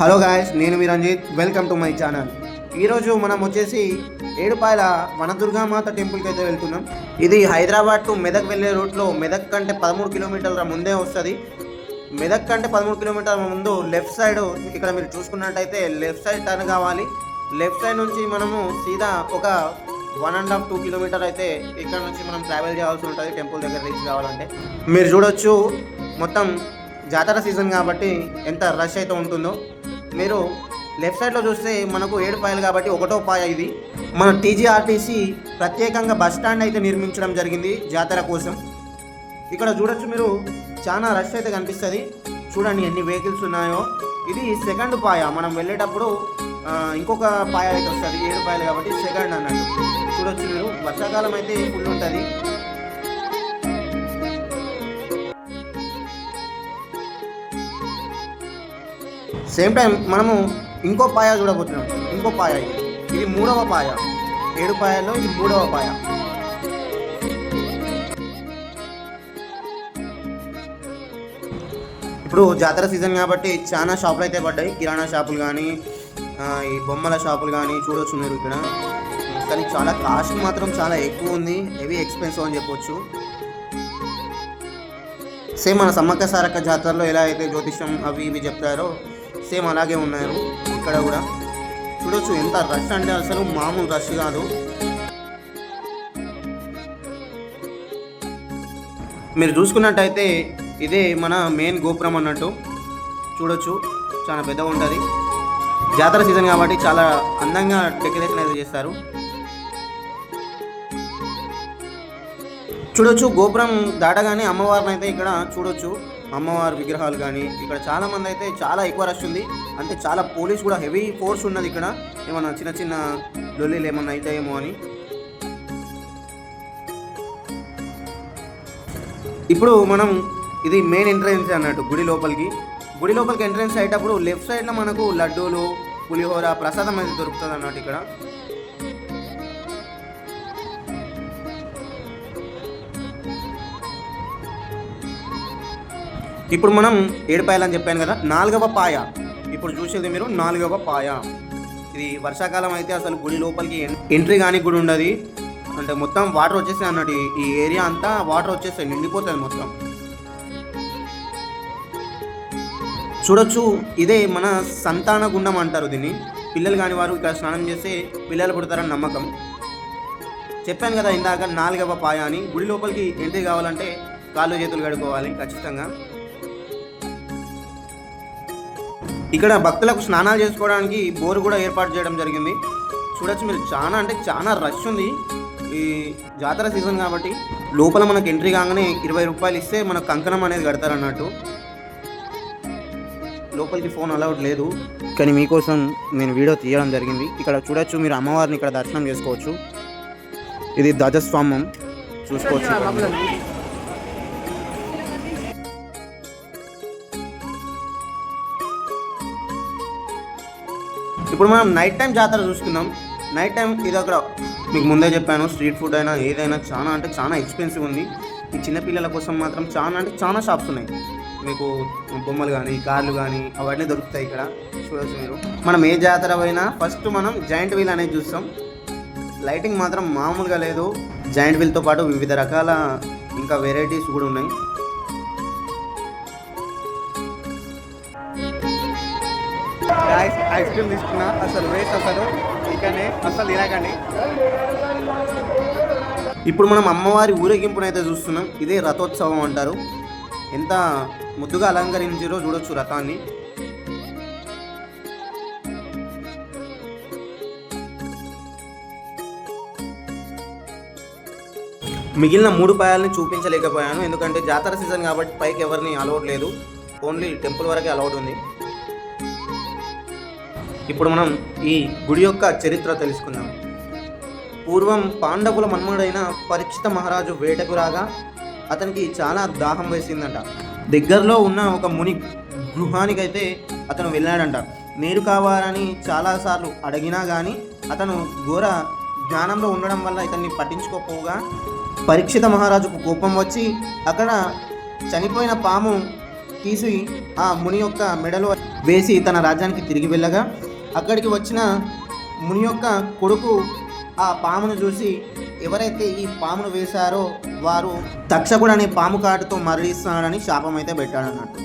Hello guys నేను మీ Ranjith. Welcome to my channel ఈరోజు మనం వచ్చేసి ఏడుపాయల వనదుర్గామాత టెంపుల్కి అయితే వెళ్తున్నాం. ఇది హైదరాబాద్ టు మెదక్ వెళ్ళే రూట్లో మెదక్ కంటే పదమూడు కిలోమీటర్ల ముందే వస్తుంది. మెదక్ కంటే పదమూడు కిలోమీటర్ల ముందు లెఫ్ట్ సైడ్ ఇక్కడ మీరు చూసుకున్నట్టయితే లెఫ్ట్ సైడ్ టర్న్ కావాలి. లెఫ్ట్ సైడ్ నుంచి మనము సీదా ఒక one and half two kilometre అయితే ఇక్కడ నుంచి మనం ట్రావెల్ చేయాల్సి ఉంటుంది టెంపుల్ దగ్గర రీచ్ కావాలంటే. మీరు చూడొచ్చు మొత్తం జాతర సీజన్ కాబట్టి ఎంత రష్ అయితే ఉంటుందో. మీరు లెఫ్ట్ సైడ్లో చూస్తే మనకు ఏడు పాయలు కాబట్టి ఒకటో పాయ ఇది. మన టీజీఆర్టీసీ ప్రత్యేకంగా బస్ స్టాండ్ అయితే నిర్మించడం జరిగింది జాతర కోసం. ఇక్కడ చూడొచ్చు మీరు చాలా రష్ అయితే కనిపిస్తుంది. చూడండి ఎన్ని వెహికల్స్ ఉన్నాయో. ఇది సెకండ్ పాయ మనం వెళ్ళేటప్పుడు ఇంకొక పాయ అయితే వస్తుంది ఏడు పాయలు కాబట్టి సెకండ్ అన్నట్టు. చూడొచ్చు మీరు వర్షాకాలం అయితే ఫుల్ ఉంటుంది. సేమ్ టైం మనము ఇంకో పాయ చూడబోతున్నాం. ఇంకో పాయ ఇది. మూడవ పాయ. ఏడు పాయల్లో ఇది మూడవ పాయ. ఇప్పుడు జాతర సీజన్ కాబట్టి చాలా షాపులు అయితే పడ్డాయి. కిరాణా షాపులు కానీ ఈ బొమ్మల షాపులు కానీ చూడొచ్చు మీరు ఇక్కడ. కానీ చాలా కాస్ట్ మాత్రం చాలా ఎక్కువ ఉంది. హెవీ ఎక్స్పెన్సివ్ అని చెప్పొచ్చు. సేమ్ మన సమ్మక్క సారక్క జాతరలో ఎలా అయితే జ్యోతిష్యం అవి ఇవి చెప్తారో సేమ్ అలాగే ఉన్నారు ఇక్కడ కూడా. చూడొచ్చు ఎంత రష్ అంటే అసలు మామూలు రష్ కాదు. మీరు చూసుకున్నట్టయితే ఇదే మన మెయిన్ గోపురం అన్నట్టు. చూడొచ్చు చాలా పెద్దగా ఉంటుంది. జాతర సీజన్ కాబట్టి చాలా అందంగా డెకరేషన్ అయితే చేస్తారు. చూడొచ్చు. గోపురం దాటగానే అమ్మవారిని అయితే ఇక్కడ చూడొచ్చు. అమ్మవారి విగ్రహాలు కానీ ఇక్కడ చాలా మంది అయితే చాలా ఎక్కువ రష్ ఉంది. అంటే చాలా పోలీస్ కూడా హెవీ ఫోర్స్ ఉన్నది ఇక్కడ. ఏమన్నా చిన్న చిన్న లొల్లీలు ఏమన్నా అవుతాయేమో అని. ఇప్పుడు మనం ఇది మెయిన్ ఎంట్రన్స్ అన్నట్టు గుడి లోపలికి. గుడి లోపలికి ఎంట్రన్స్ అయ్యేటప్పుడు లెఫ్ట్ సైడ్లో మనకు లడ్డూలు పులిహోర ప్రసాదం అయితే దొరుకుతుంది అన్నట్టు ఇక్కడ. ఇప్పుడు మనం ఏడుపాయలు అని చెప్పాను కదా నాలుగవ పాయ. ఇప్పుడు చూసేది మీరు నాలుగవ పాయ. ఇది వర్షాకాలం అయితే అసలు గుడి లోపలికి ఎంట్రీ కానీ గుడి ఉండదు. అంటే మొత్తం వాటర్ వచ్చేస్తాయి అన్నట్టు ఈ- ఏరియా అంతా వాటర్ వచ్చేస్తాయి నిండిపోతుంది మొత్తం. చూడొచ్చు ఇదే మన సంతాన గుండం అంటారు దీన్ని. పిల్లలు కాని వారు ఇక్కడ స్నానం చేస్తే పిల్లలు పుడతారని నమ్మకం. చెప్పాను కదా ఇందాక నాలుగవ పాయ అని. గుడి లోపలికి ఎంట్రీ కావాలంటే కాళ్ళు చేతులు కడుక్కోవాలి ఖచ్చితంగా. ఇక్కడ భక్తులకు స్నానాలు చేసుకోవడానికి బోరు కూడా ఏర్పాటు చేయడం జరిగింది. చూడొచ్చు మీరు చాలా అంటే చాలా రష్ ఉంది ఈ జాతర సీజన్ కాబట్టి. లోపల మనకు ఎంట్రీ కాగానే ఇరవై రూపాయలు ఇస్తే మనకు కంకణం అనేది కడతారు అన్నట్టు లోపలికి ఫోన్ అలౌడ్ లేదు. కానీ మీకోసం నేను వీడియో తీయడం జరిగింది. ఇక్కడ చూడొచ్చు మీరు అమ్మవారిని ఇక్కడ దర్శనం చేసుకోవచ్చు. ఇది ధ్వజస్వామం. చూసుకోవచ్చు. ఇప్పుడు మనం నైట్ టైం జాతర చూసుకుందాం. నైట్ టైం ఇది అక్కడ మీకు ముందే చెప్పాను స్ట్రీట్ ఫుడ్ అయినా ఏదైనా చాలా అంటే చాలా ఎక్స్పెన్సివ్ ఉంది. ఈ చిన్నపిల్లల కోసం మాత్రం చాలా అంటే చాలా షాప్స్ ఉన్నాయి. మీకు బొమ్మలు కానీ కార్లు కానీ అవన్నీ దొరుకుతాయి ఇక్కడ. చూడొచ్చు మీరు. మనం ఏ జాతర పోయినా ఫస్ట్ మనం జాయింట్ వీల్ అనేది చూస్తాం. లైటింగ్ మాత్రం మామూలుగా లేదు. జాయింట్ వీల్తో పాటు వివిధ రకాల ఇంకా వెరైటీస్ కూడా ఉన్నాయి. ఐస్ క్రీమ్ తీసుకున్నా. అసలు వేస్ట్ అసలు ఇకనే అసలు తినకండి. ఇప్పుడు మనం అమ్మవారి ఊరేగింపునైతే చూస్తున్నాం. ఇదే రథోత్సవం అంటారు. ఎంత ముద్దుగా అలంకరించారో చూడొచ్చు రథాన్ని. మిగిలిన మూడు పాయాలని చూపించలేకపోయాను. ఎందుకంటే జాతర సీజన్ కాబట్టి పైకి ఎవరిని అలౌడ్ లేదు. ఓన్లీ టెంపుల్ వరకే అలౌడ్ ఉంది. ఇప్పుడు మనం ఈ గుడి యొక్క చరిత్ర తెలుసుకుందాం. పూర్వం పాండవుల మన్మడైన పరీక్షిత మహారాజు వేటకు రాగా అతనికి చాలా దాహం వేసిందంట. దగ్గరలో ఉన్న ఒక ముని గృహానికైతే అతను వెళ్ళాడంట. నీరు కావాలని చాలాసార్లు అడిగినా కానీ అతను ఘోర జ్ఞానంలో ఉండడం వల్ల ఇతన్ని పట్టించుకోపోగా పరీక్షిత మహారాజుకు కోపం వచ్చి అక్కడ చనిపోయిన పాము తీసి ఆ ముని యొక్క మెడలో వేసి తన రాజ్యానికి తిరిగి వెళ్ళగా అక్కడికి వచ్చిన ముని యొక్క కొడుకు ఆ పామును చూసి ఎవరైతే ఈ పామును వేశారో వారు తక్షకుడు అనే పాము కాటుతో మరణిస్తున్నాడని శాపం అయితే పెట్టాడన్నట్టు.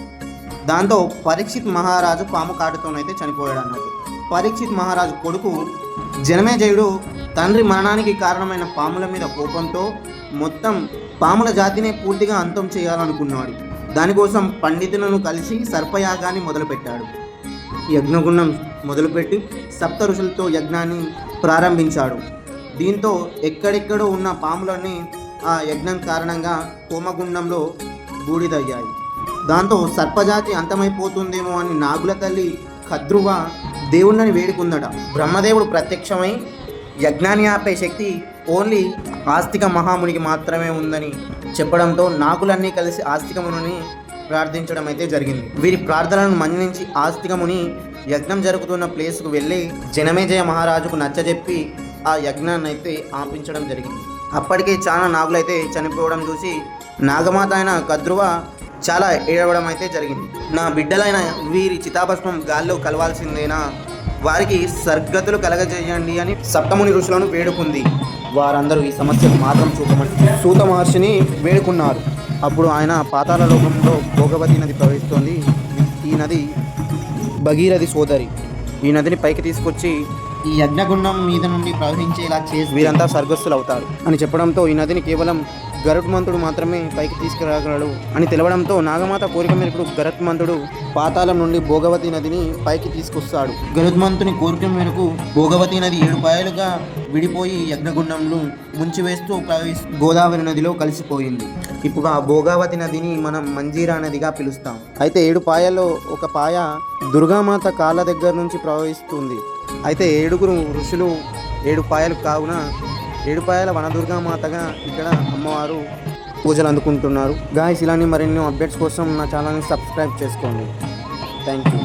దాంతో పరీక్షిత్ మహారాజు పాము కాటుతోనైతే చనిపోయాడు అన్నట్టు పరీక్షిత్ మహారాజు కొడుకు జనమేజయుడు తండ్రి మరణానికి కారణమైన పాముల మీద కోపంతో మొత్తం పాముల జాతినే పూర్తిగా అంతం చేయాలనుకున్నాడు. దానికోసం పండితులను కలిసి సర్పయాగాన్ని మొదలుపెట్టాడు. యజ్ఞగుండం మొదలుపెట్టి సప్త ఋషులతో యజ్ఞాన్ని ప్రారంభించాడు. దీంతో ఎక్కడెక్కడో ఉన్న పాములన్నీ ఆ యజ్ఞం కారణంగా హోమగుండంలో బూడిదయ్యాయి. దాంతో సర్పజాతి అంతమైపోతుందేమో అని నాగుల తల్లి కద్రువ దేవుళ్ళని వేడుకుందట. బ్రహ్మదేవుడు ప్రత్యక్షమై యజ్ఞాన్ని ఆపే శక్తి ఓన్లీ ఆస్తిక మహామునికి మాత్రమే ఉందని చెప్పడంతో నాగులన్నీ కలిసి ఆస్తికముని ప్రార్థించడం అయితే జరిగింది. వీరి ప్రార్థనలను మన్నించి ఆస్తికముని యజ్ఞం జరుగుతున్న ప్లేస్కు వెళ్ళి జనమేజయ మహారాజుకు నచ్చజెప్పి ఆ యజ్ఞాన్ని అయితే ఆపించడం జరిగింది. అప్పటికే చాలా నాగులైతే చనిపోవడం చూసి నాగమాత అయిన కద్రువ చాలా ఏడవడం అయితే జరిగింది. నా బిడ్డలైన వీరి చితాభస్మం గాల్లో కలవాల్సిందేనా? వారికి సర్గతులు కలగజేయండి అని సప్తముని ఋషులను వేడుకుంది. వారందరూ ఈ సమస్యకు మాత్రం చూపమని సూత మహర్షిని వేడుకున్నారు. అప్పుడు ఆయన పాతాల లోకంలో భోగవతి నది ప్రవహిస్తోంది. ఈ నది భగీరథి సోదరి. ఈ నదిని పైకి తీసుకొచ్చి ఈ యజ్ఞగుండం మీద నుండి ప్రవహించేలా చేసి వీరంతా స్వర్గస్థులు అవుతారు అని చెప్పడంతో ఈ నదిని కేవలం గరుత్మంతుడు మాత్రమే పైకి తీసుకురాగలడు అని తెలవడంతో నాగమాత కోరిక మేరకు గరుత్మంతుడు పాతాళం నుండి భోగవతి నదిని పైకి తీసుకొస్తాడు. గరుత్మంతుని కోరిక మేరకు భోగవతి నది ఏడు పాయలుగా విడిపోయి యజ్ఞగుండంలో ముంచివేస్తూ ప్రవహిస్తూ గోదావరి నదిలో కలిసిపోయింది. ఇప్పుడు ఆ భోగావతి నదిని మనం మంజీరా నదిగా పిలుస్తాం. అయితే ఏడు పాయల్లో ఒక పాయ దుర్గామాత కాళ్ళ దగ్గర నుంచి ప్రవహిస్తుంది. అయితే ఏడుగురు ఋషులు ఏడు పాయలు కావున ఏడుపాయల వనదుర్గామాతగా ఇక్కడ అమ్మవారు పూజలు అందుకుంటున్నారు. గాయస్ ఇలాంటి మరిన్ని అప్డేట్స్ కోసం నా ఛానల్ని సబ్స్క్రైబ్ చేసుకోండి. Thank you